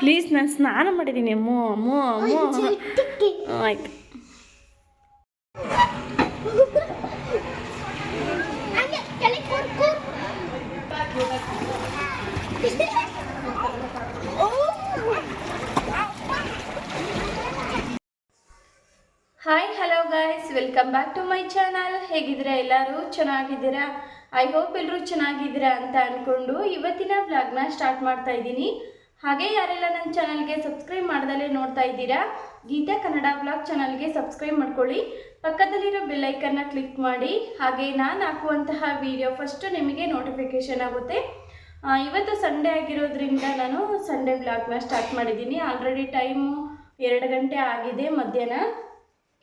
Please ನಾನು ಸ್ನಾನ ಮಾಡಿದ್ದೀನಿ. ಮೋ ಅಮ್ಮು ಅಮ್ಮು ಹ್ಮ್, ಆಯ್ತು. Hi hello guys welcome back to my channel ಹೇಗಿದ್ದೀರಾ ಎಲ್ಲರೂ? ಚೆನ್ನಾಗಿದ್ದೀರಾ? ಐ ಹೋಪ್ ಎಲ್ಲರೂ ಚೆನ್ನಾಗಿದ್ದೀರಾ ಅಂತ ಅಂದ್ಕೊಂಡು ಇವತ್ತಿನ ಬ್ಲಾಗ್ನ ಸ್ಟಾರ್ಟ್ ಮಾಡ್ತಾ ಇದ್ದೀನಿ. ಹಾಗೆ ಯಾರೆಲ್ಲ ನನ್ನ ಚಾನಲ್ಗೆ ಸಬ್ಸ್ಕ್ರೈಬ್ ಮಾಡ್ದಲೇ ನೋಡ್ತಾ ಇದ್ದೀರಾ, ಗೀತಾ ಕನ್ನಡ ಬ್ಲಾಗ್ ಚಾನಲ್ಗೆ ಸಬ್ಸ್ಕ್ರೈಬ್ ಮಾಡ್ಕೊಳ್ಳಿ. ಪಕ್ಕದಲ್ಲಿರೋ ಬೆಲ್ಲೈಕನ್ನ ಕ್ಲಿಕ್ ಮಾಡಿ, ಹಾಗೆ ನಾನು ಹಾಕುವಂತಹ ವಿಡಿಯೋ ಫಸ್ಟ್ ನಿಮಗೆ ನೋಟಿಫಿಕೇಷನ್ ಆಗುತ್ತೆ. ಇವತ್ತು ಸಂಡೇ ಆಗಿರೋದ್ರಿಂದ ನಾನು ಸಂಡೇ ಬ್ಲಾಗ್ನ ಸ್ಟಾರ್ಟ್ ಮಾಡಿದ್ದೀನಿ. ಆಲ್ರೆಡಿ ಟೈಮು ಎರಡು ಗಂಟೆ ಆಗಿದೆ ಮಧ್ಯಾಹ್ನ.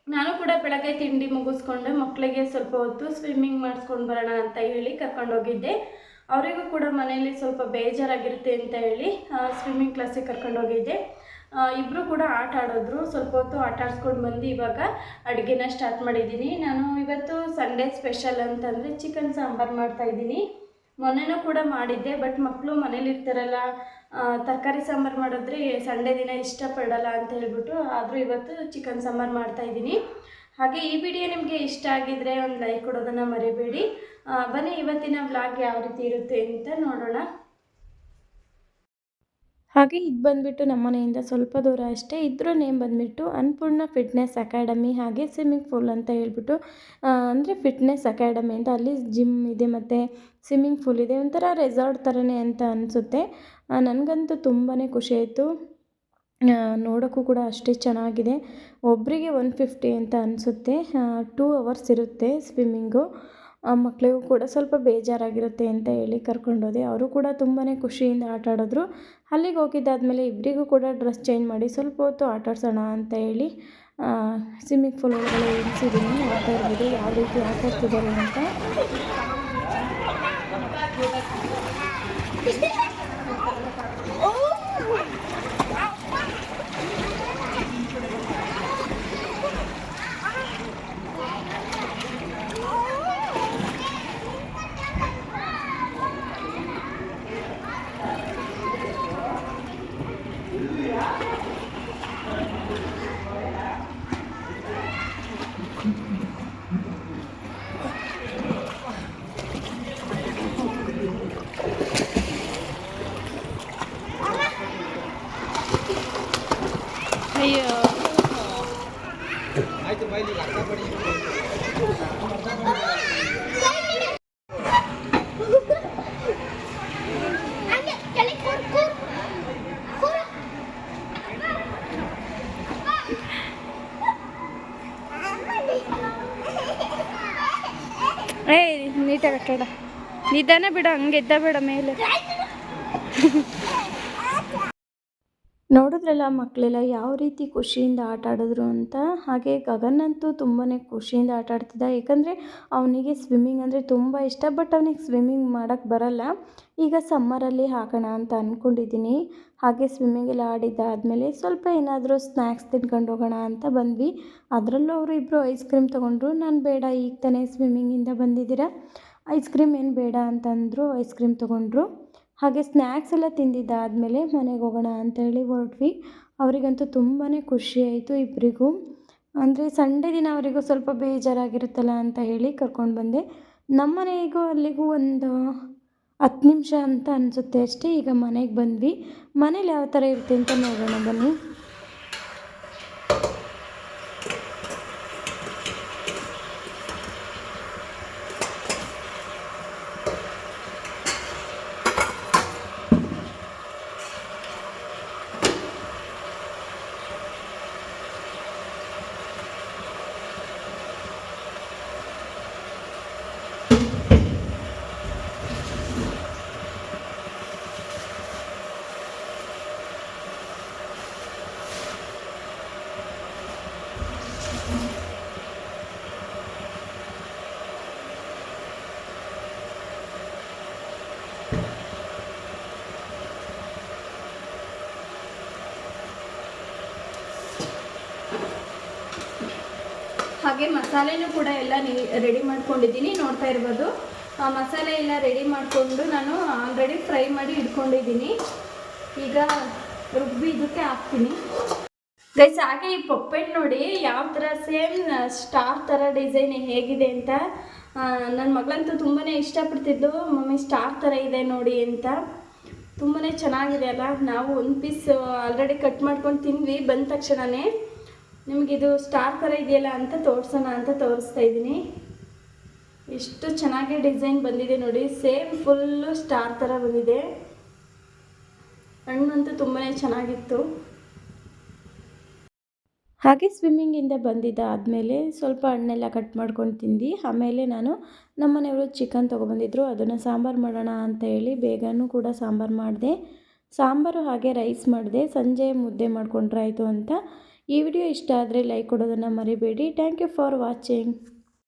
ನಾನು ಕೂಡ ಬೆಳಗ್ಗೆ ತಿಂಡಿ ಮುಗಿಸ್ಕೊಂಡು ಮಕ್ಕಳಿಗೆ ಸ್ವಲ್ಪ ಹೊತ್ತು ಸ್ವಿಮ್ಮಿಂಗ್ ಮಾಡಿಸ್ಕೊಂಡು ಬರೋಣ ಅಂತ ಹೇಳಿ ಕರ್ಕೊಂಡೋಗಿದ್ದೆ ಅವರಿಗೂ ಕೂಡ ಮನೆಯಲ್ಲಿ ಸ್ವಲ್ಪ ಬೇಜಾರಾಗಿರುತ್ತೆ ಅಂತ ಹೇಳಿ ಸ್ವಿಮ್ಮಿಂಗ್ ಕ್ಲಾಸಿಗೆ ಕರ್ಕೊಂಡೋಗಿದ್ದೆ ಇಬ್ಬರು ಕೂಡ ಆಟ ಆಡಿದ್ರು. ಸ್ವಲ್ಪ ಹೊತ್ತು ಆಟ ಆಡಿಸ್ಕೊಂಡು ಬಂದು ಇವಾಗ ಅಡುಗೆನ ಸ್ಟಾರ್ಟ್ ಮಾಡಿದ್ದೀನಿ. ನಾನು ಇವತ್ತು ಸಂಡೇ ಸ್ಪೆಷಲ್ ಅಂತಂದರೆ ಚಿಕನ್ ಸಾಂಬಾರು ಮಾಡ್ತಾಯಿದ್ದೀನಿ ಮೊನ್ನೆನೂ ಕೂಡ ಮಾಡಿದ್ದೆ ಬಟ್ ಮಕ್ಕಳು ಮನೇಲಿ ಇರ್ತಾರಲ್ಲ ತರಕಾರಿ ಸಾಂಬಾರು ಮಾಡಿದ್ರೆ ಸಂಡೇ ದಿನ ಇಷ್ಟಪಡಲ್ಲ ಅಂತ ಹೇಳ್ಬಿಟ್ಟು ಆದರೂ ಇವತ್ತು ಚಿಕನ್ ಸಾಂಬಾರು ಮಾಡ್ತಾ ಇದ್ದೀನಿ. ಹಾಗೆ ಈ ವಿಡಿಯೋ ನಿಮಗೆ ಇಷ್ಟ ಆಗಿದ್ರೆ ಒಂದು ಲೈಕ್ ಕೊಡೋದನ್ನು ಮರಿಬೇಡಿ. ಬನ್ನಿ ಇವತ್ತಿನ ವ್ಲಾಗ್ ಯಾವ ರೀತಿ ಇರುತ್ತೆ ಅಂತ ನೋಡೋಣ. ಹಾಗೆ ಇದು ಬಂದುಬಿಟ್ಟು ನಮ್ಮ ಮನೆಯಿಂದ ಸ್ವಲ್ಪ ದೂರ ಅಷ್ಟೇ. ಇದ್ರ ನೇಮ್ ಬಂದುಬಿಟ್ಟು ಅನ್ನಪೂರ್ಣ ಫಿಟ್ನೆಸ್ ಅಕಾಡೆಮಿ ಹಾಗೆ ಸ್ವಿಮ್ಮಿಂಗ್ ಫೂಲ್ ಅಂತ ಹೇಳ್ಬಿಟ್ಟು ಅಂದರೆ ಫಿಟ್ನೆಸ್ ಅಕಾಡೆಮಿ ಅಂತ ಅಲ್ಲಿ ಜಿಮ್ ಇದೆ ಮತ್ತು ಸ್ವಿಮ್ಮಿಂಗ್ ಫೂಲ್ ಇದೆ. ಒಂಥರ ರೆಸಾರ್ಟ್ ಥರನೇ ಅಂತ ಅನಿಸುತ್ತೆ. ನನಗಂತೂ ತುಂಬಾ ಖುಷಿ ಆಯಿತು. ನೋಡೋಕ್ಕೂ ಕೂಡ ಅಷ್ಟೇ ಚೆನ್ನಾಗಿದೆ. ಒಬ್ಬರಿಗೆ ಒನ್ ಫಿಫ್ಟಿ ಅಂತ ಅನಿಸುತ್ತೆ. ಟೂ ಅವರ್ಸ್ ಇರುತ್ತೆ ಸ್ವಿಮ್ಮಿಂಗು ಮಕ್ಕಳಿಗೂ ಕೂಡ ಸ್ವಲ್ಪ ಬೇಜಾರಾಗಿರುತ್ತೆ ಅಂತ ಹೇಳಿ ಕರ್ಕೊಂಡೋದೆ. ಅವರು ಕೂಡ ತುಂಬಾ ಖುಷಿಯಿಂದ ಆಟ ಆಡಿದ್ರು. ಅಲ್ಲಿಗೆ ಹೋಗಿದ್ದಾದಮೇಲೆ ಇಬ್ಬರಿಗೂ ಕೂಡ ಡ್ರೆಸ್ ಚೇಂಜ್ ಮಾಡಿ ಸ್ವಲ್ಪ ಹೊತ್ತು ಆಟ ಆಡ್ಸೋಣ ಅಂತ ಹೇಳಿ ಸ್ವಿಮ್ಮಿಂಗ್ ಪೂಲ್ ಒಳಗಡೆ ಇಳಿಸಿದ್ದೀನಿ ನೋಡ್ತಾ ಇರ್ಬೋದು ಯಾವ ರೀತಿ ಆಟ ಆಡ್ತಿದ್ದಾರೆ ಅಂತ. ಅಯ್ಯೋ ಏಯ್ ನೀಟಾಗಿ ಆಟಾಡ ನಿಧಾನ ಬಿಡ ಹಂಗೆ ಎದ್ದ ಬೇಡ ಮೇಲೆ ನೋಡಿದ್ರಲ್ಲ ಮಕ್ಕಳೆಲ್ಲ ಯಾವ ರೀತಿ ಖುಷಿಯಿಂದ ಆಟ ಆಡಿದ್ರು ಅಂತ? ಹಾಗೆ ಗಗನ್ ಅಂತೂ ತುಂಬಾ ಖುಷಿಯಿಂದ ಆಟ ಆಡ್ತಿದ್ದ. ಯಾಕಂದರೆ ಅವನಿಗೆ ಸ್ವಿಮ್ಮಿಂಗ್ ಅಂದರೆ ತುಂಬ ಇಷ್ಟ ಬಟ್ ಅವನಿಗೆ ಸ್ವಿಮ್ಮಿಂಗ್ ಮಾಡೋಕ್ಕೆ ಬರಲ್ಲ. ಈಗ ಸಮ್ಮರಲ್ಲಿ ಹಾಕೋಣ ಅಂತ ಅಂದ್ಕೊಂಡಿದ್ದೀನಿ ಹಾಗೆ ಸ್ವಿಮ್ಮಿಂಗ್ ಎಲ್ಲ ಆಡಿದ್ದಾದಮೇಲೆ ಸ್ವಲ್ಪ ಏನಾದರೂ ಸ್ನ್ಯಾಕ್ಸ್ ತಿನ್ಕೊಂಡು ಹೋಗೋಣ ಅಂತ ಬಂದ್ವಿ. ಅದರಲ್ಲೂ ಅವರು ಇಬ್ಬರು ಐಸ್ ಕ್ರೀಮ್ ತೊಗೊಂಡ್ರು. ನಾನು ಬೇಡ, ಈಗ ತಾನೇ ಸ್ವಿಮ್ಮಿಂಗಿಂದ ಬಂದಿದ್ದೀರಾ? ಐಸ್ ಕ್ರೀಮ್ ಏನು ಬೇಡ ಅಂತಂದರು ಐಸ್ ಕ್ರೀಮ್ ತೊಗೊಂಡ್ರು. ಹಾಗೆ ಸ್ನ್ಯಾಕ್ಸ್ ಎಲ್ಲ ತಿಂದಿದ್ದಾದಮೇಲೆ ಮನೆಗೆ ಹೋಗೋಣ ಅಂತೇಳಿ ಹೊರಟ್ವಿ. ಅವರಿಗಂತೂ ತುಂಬಾ ಖುಷಿ ಆಯಿತು ಇಬ್ಬರಿಗೂ ಅಂದರೆ ಸಂಡೇ ದಿನ ಅವರಿಗೂ ಸ್ವಲ್ಪ ಬೇಜಾರಾಗಿರುತ್ತಲ್ಲ ಅಂತ ಹೇಳಿ ಕರ್ಕೊಂಡು ಬಂದೆ. ನಮ್ಮ ಮನೆಗೂ ಅಲ್ಲಿಗೂ ಒಂದು ಹತ್ತು ನಿಮಿಷ ಅಂತ ಅನಿಸುತ್ತೆ ಅಷ್ಟೇ. ಈಗ ಮನೆಗೆ ಬಂದ್ವಿ. ಮನೇಲಿ ಯಾವ ಥರ ಇರುತ್ತೆ ಅಂತ ನೋಡೋಣ ಬನ್ನಿ. ಹಾಗೆ ಮಸಾಲೆನೂ ಕೂಡ ಎಲ್ಲ ನೀ ರೆಡಿ ಮಾಡ್ಕೊಂಡಿದ್ದೀನಿ, ನೋಡ್ತಾ ಇರ್ಬೋದು. ಆ ಮಸಾಲೆ ಎಲ್ಲ ರೆಡಿ ಮಾಡಿಕೊಂಡು ನಾನು ಆಲ್ರೆಡಿ ಫ್ರೈ ಮಾಡಿ ಇಟ್ಕೊಂಡಿದ್ದೀನಿ. ಈಗ ರುಬ್ಬಿ ಇದಕ್ಕೆ ಹಾಕ್ತೀನಿ. ಗೈಸ್ ಹಾಗೆ ಈ ಪಪ್ಪೆಟ್ ನೋಡಿ ಯಾವ ಥರ ಸೇಮ್ ಸ್ಟಾರ್ ಥರ ಡಿಸೈನ್ ಹೇಗಿದೆ ಅಂತ. ನನ್ನ ಮಗಳಂತೂ ತುಂಬಾ ಇಷ್ಟಪಡ್ತಿದ್ದು, ಮಮ್ಮಿ ಸ್ಟಾರ್ ಥರ ಇದೆ ನೋಡಿ ಅಂತ. ತುಂಬಾ ಚೆನ್ನಾಗಿದೆ ಅಲ್ಲ? ನಾವು ಒಂದು ಪೀಸ್ ಆಲ್ರೆಡಿ ಕಟ್ ಮಾಡ್ಕೊಂಡು ತಿಂದ್ವಿ, ಬಂದ ತಕ್ಷಣವೇ ನಿಮಗಿದು ಸ್ಟಾರ್ ಥರ ಇದೆಯಲ್ಲ ಅಂತ ತೋರಿಸೋಣ ಅಂತ ತೋರಿಸ್ತಾ ಇದ್ದೀನಿ. ಎಷ್ಟು ಚೆನ್ನಾಗಿ ಡಿಸೈನ್ ಬಂದಿದೆ ನೋಡಿ, ಸೇಮ್ ಫುಲ್ಲು ಸ್ಟಾರ್ ಥರ ಬಂದಿದೆ. ಹಣ್ಣಂತೂ ತುಂಬಾ ಚೆನ್ನಾಗಿತ್ತು. ಹಾಗೆ ಸ್ವಿಮ್ಮಿಂಗಿಂದ ಬಂದಿದ್ದ ಆದಮೇಲೆ ಸ್ವಲ್ಪ ಹಣ್ಣೆಲ್ಲ ಕಟ್ ಮಾಡ್ಕೊಂಡು ತಿಂದು, ಆಮೇಲೆ ನಾನು ನಮ್ಮ ಮನೆಯವರು ಚಿಕನ್ ತೊಗೊಬಂದಿದ್ರು, ಅದನ್ನು ಸಾಂಬಾರು ಮಾಡೋಣ ಅಂತ ಹೇಳಿ ಬೇಗನೂ ಕೂಡ ಸಾಂಬಾರು ಮಾಡಿದೆ. ಸಾಂಬಾರು ಹಾಗೆ ರೈಸ್ ಮಾಡಿದೆ, ಸಂಜೆ ಮುದ್ದೆ ಮಾಡ್ಕೊಂಡ್ರೆ ಆಯಿತು ಅಂತ ಈ ವಿಡಿಯೋ ಇಷ್ಟ ಆದರೆ ಲೈಕ್ ಕೊಡೋದನ್ನು ಮರಿಬೇಡಿ. Thank you for watching